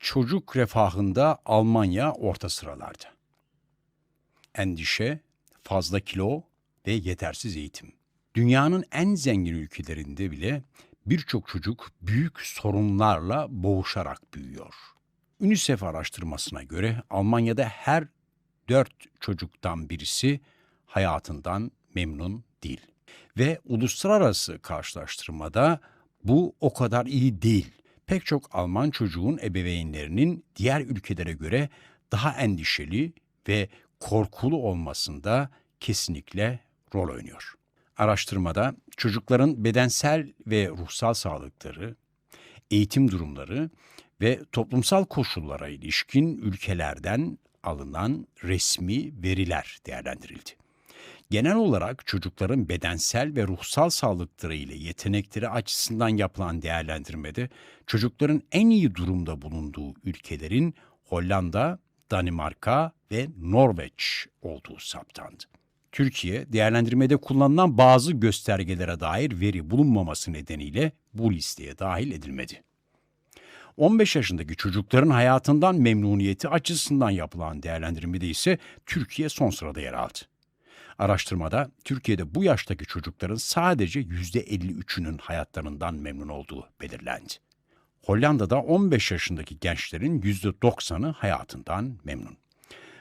Çocuk refahında Almanya orta sıralarda. Endişe, fazla kilo ve yetersiz eğitim. Dünyanın en zengin ülkelerinde bile birçok çocuk büyük sorunlarla boğuşarak büyüyor. UNICEF araştırmasına göre Almanya'da her dört çocuktan birisi hayatından memnun değil. Ve uluslararası karşılaştırmada bu o kadar iyi değil. Pek çok Alman çocuğun ebeveynlerinin diğer ülkelere göre daha endişeli ve korkulu olmasında kesinlikle rol oynuyor. Araştırmada çocukların bedensel ve ruhsal sağlıkları, eğitim durumları ve toplumsal koşullara ilişkin ülkelerden alınan resmi veriler değerlendirildi. Genel olarak çocukların bedensel ve ruhsal sağlıkları ile yetenekleri açısından yapılan değerlendirmede çocukların en iyi durumda bulunduğu ülkelerin Hollanda, Danimarka ve Norveç olduğu saptandı. Türkiye, değerlendirmede kullanılan bazı göstergelere dair veri bulunmaması nedeniyle bu listeye dahil edilmedi. 15 yaşındaki çocukların hayatından memnuniyeti açısından yapılan değerlendirmede ise Türkiye son sırada yer aldı. Araştırmada Türkiye'de bu yaştaki çocukların sadece %53'ünün hayatlarından memnun olduğu belirlendi. Hollanda'da 15 yaşındaki gençlerin %90'ı hayatından memnun.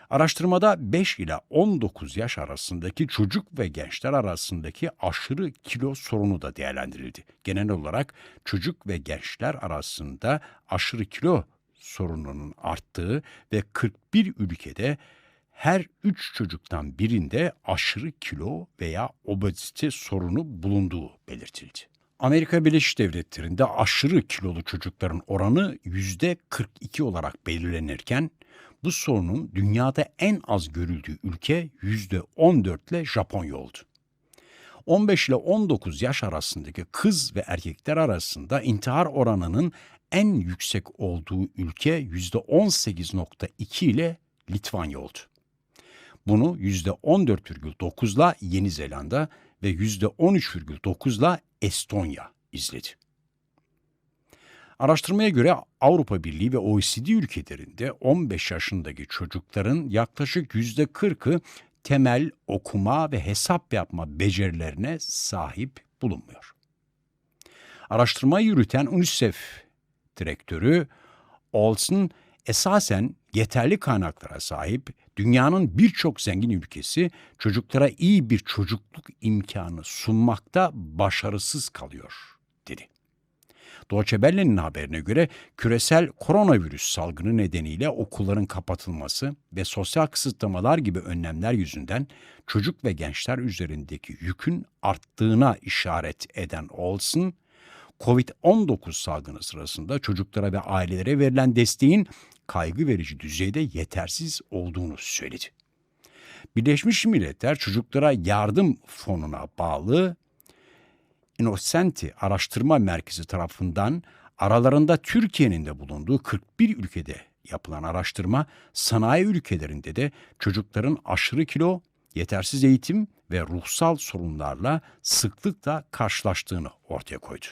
Araştırmada 5 ila 19 yaş arasındaki çocuk ve gençler arasındaki aşırı kilo sorunu da değerlendirildi. Genel olarak çocuk ve gençler arasında aşırı kilo sorununun arttığı ve 41 ülkede her 3 çocuktan birinde aşırı kilo veya obezite sorunu bulunduğu belirtildi. Amerika Birleşik Devletleri'nde aşırı kilolu çocukların oranı %42 olarak belirlenirken bu sorunun dünyada en az görüldüğü ülke %14 ile Japonya oldu. 15 ile 19 yaş arasındaki kız ve erkekler arasında intihar oranının en yüksek olduğu ülke %18.2 ile Litvanya oldu. Bunu %14,9 ile Yeni Zelanda ve %13,9 ile Estonya izledi. Araştırmaya göre Avrupa Birliği ve OECD ülkelerinde 15 yaşındaki çocukların yaklaşık %40'ı temel okuma ve hesap yapma becerilerine sahip bulunmuyor. Araştırmayı yürüten UNICEF direktörü Olson esasen yeterli kaynaklara sahip dünyanın birçok zengin ülkesi çocuklara iyi bir çocukluk imkanı sunmakta başarısız kalıyor dedi. Deutsche haberine göre küresel koronavirüs salgını nedeniyle okulların kapatılması ve sosyal kısıtlamalar gibi önlemler yüzünden çocuk ve gençler üzerindeki yükün arttığına işaret eden Olson, COVID-19 salgını sırasında çocuklara ve ailelere verilen desteğin kaygı verici düzeyde yetersiz olduğunu söyledi. Birleşmiş Milletler Çocuklara Yardım Fonu'na bağlı Innocenti Araştırma Merkezi tarafından aralarında Türkiye'nin de bulunduğu 41 ülkede yapılan araştırma sanayi ülkelerinde de çocukların aşırı kilo, yetersiz eğitim ve ruhsal sorunlarla sıklıkla karşılaştığını ortaya koydu.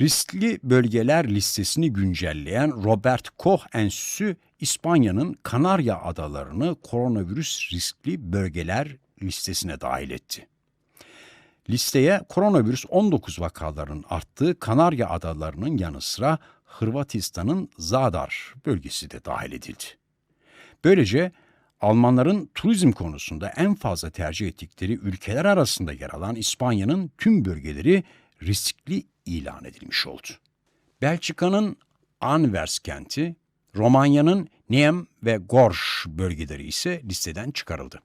Riskli bölgeler listesini güncelleyen Robert Koch Enstitüsü İspanya'nın Kanarya Adalarını koronavirüs riskli bölgeler listesine dahil etti. Listeye koronavirüs 19 vakalarının arttığı Kanarya Adaları'nın yanı sıra Hırvatistan'ın Zadar bölgesi de dahil edildi. Böylece Almanların turizm konusunda en fazla tercih ettikleri ülkeler arasında yer alan İspanya'nın tüm bölgeleri riskli ilan edilmiş oldu. Belçika'nın Anvers kenti, Romanya'nın Neam ve Gorj bölgeleri ise listeden çıkarıldı.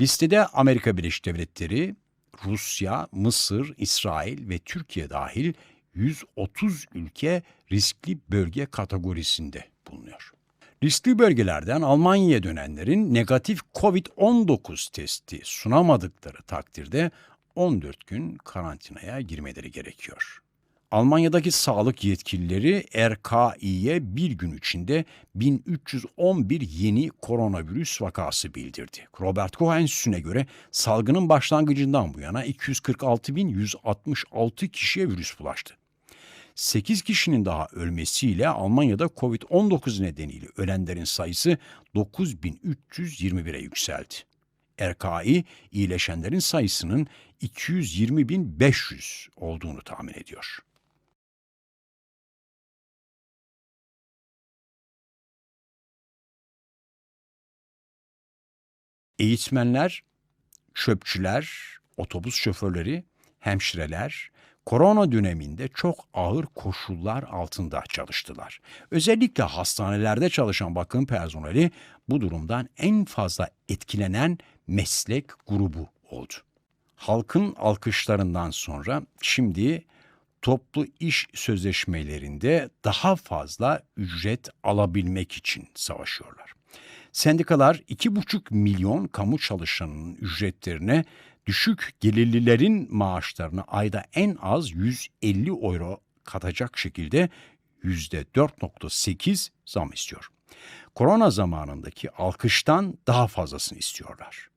Listede Amerika Birleşik Devletleri, Rusya, Mısır, İsrail ve Türkiye dahil 130 ülke riskli bölge kategorisinde bulunuyor. Riskli bölgelerden Almanya'ya dönenlerin negatif COVID-19 testi sunamadıkları takdirde 14 gün karantinaya girmeleri gerekiyor. Almanya'daki sağlık yetkilileri RKİ'ye bir gün içinde 1311 yeni koronavirüs vakası bildirdi. Robert Koch Enstitüsü'ne göre salgının başlangıcından bu yana 246.166 kişiye virüs bulaştı. 8 kişinin daha ölmesiyle Almanya'da COVID-19 nedeniyle ölenlerin sayısı 9321'e yükseldi. RKİ iyileşenlerin sayısının 220.500 olduğunu tahmin ediyor. Eğitmenler, çöpçüler, otobüs şoförleri, hemşireler korona döneminde çok ağır koşullar altında çalıştılar. Özellikle hastanelerde çalışan bakım personeli bu durumdan en fazla etkilenen meslek grubu oldu. Halkın alkışlarından sonra şimdi toplu iş sözleşmelerinde daha fazla ücret alabilmek için savaşıyorlar. Sendikalar 2,5 milyon kamu çalışanının ücretlerine düşük gelirlilerin maaşlarını ayda en az 150 euro katacak şekilde %4.8 zam istiyor. Korona zamanındaki alkıştan daha fazlasını istiyorlar.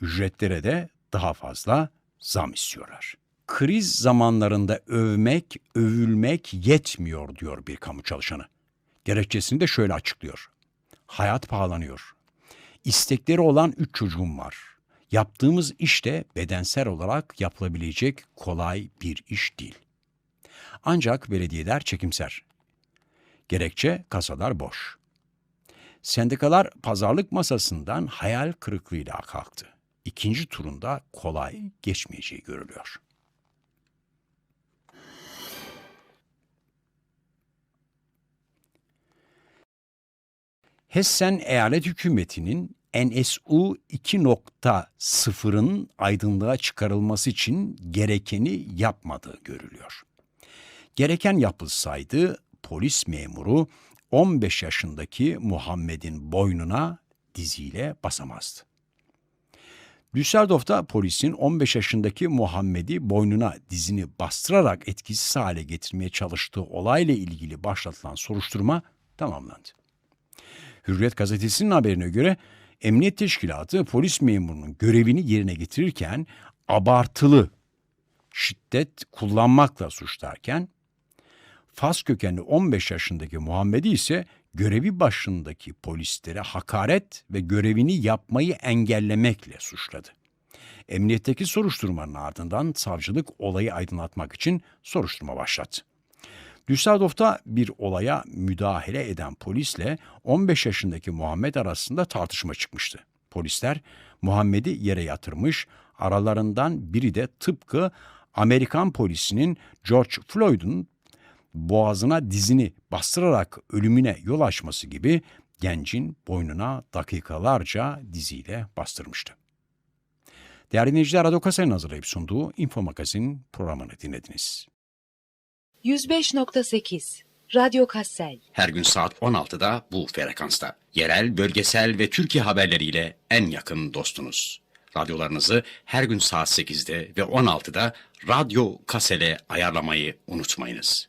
Ücretlere de daha fazla zam istiyorlar. Kriz zamanlarında övmek, övülmek yetmiyor diyor bir kamu çalışanı. Gerekçesini de şöyle açıklıyor. Hayat pahalanıyor. İstekleri olan üç çocuğum var. Yaptığımız iş de bedensel olarak yapılabilecek kolay bir iş değil. Ancak belediyeler çekimser. Gerekçe kasalar boş. Sendikalar pazarlık masasından hayal kırıklığıyla kalktı. İkinci turunda kolay geçmeyeceği görülüyor. Hessen eyalet hükümetinin NSU 2.0'ın aydınlığa çıkarılması için gerekeni yapmadığı görülüyor. Gereken yapılsaydı polis memuru 15 yaşındaki Muhammed'in boynuna diziyle basamazdı. Düsseldorf'ta polisin 15 yaşındaki Muhammed'i boynuna dizini bastırarak etkisiz hale getirmeye çalıştığı olayla ilgili başlatılan soruşturma tamamlandı. Hürriyet gazetesinin haberine göre Emniyet Teşkilatı polis memurunun görevini yerine getirirken abartılı şiddet kullanmakla suçlarken Fas kökenli 15 yaşındaki Muhammed'i ise görevi başındaki polislere hakaret ve görevini yapmayı engellemekle suçladı. Emniyetteki soruşturmanın ardından savcılık olayı aydınlatmak için soruşturma başlattı. Düsseldorf'ta bir olaya müdahale eden polisle 15 yaşındaki Muhammed arasında tartışma çıkmıştı. Polisler Muhammed'i yere yatırmış, aralarından biri de tıpkı Amerikan polisinin George Floyd'un boğazına dizini bastırarak ölümüne yol açması gibi gencin boynuna dakikalarca diziyle bastırmıştı. Değerli dinleyiciler, Radyo Kasay'ın hazırlayıp sunduğu Info Magazin programını dinlediniz. 105.8 Radyo Kassel Her gün saat 16'da bu frekansta. Yerel, bölgesel ve Türkiye haberleriyle en yakın dostunuz. Radyolarınızı her gün saat 8'de ve 16'da Radyo Kasel'e ayarlamayı unutmayınız.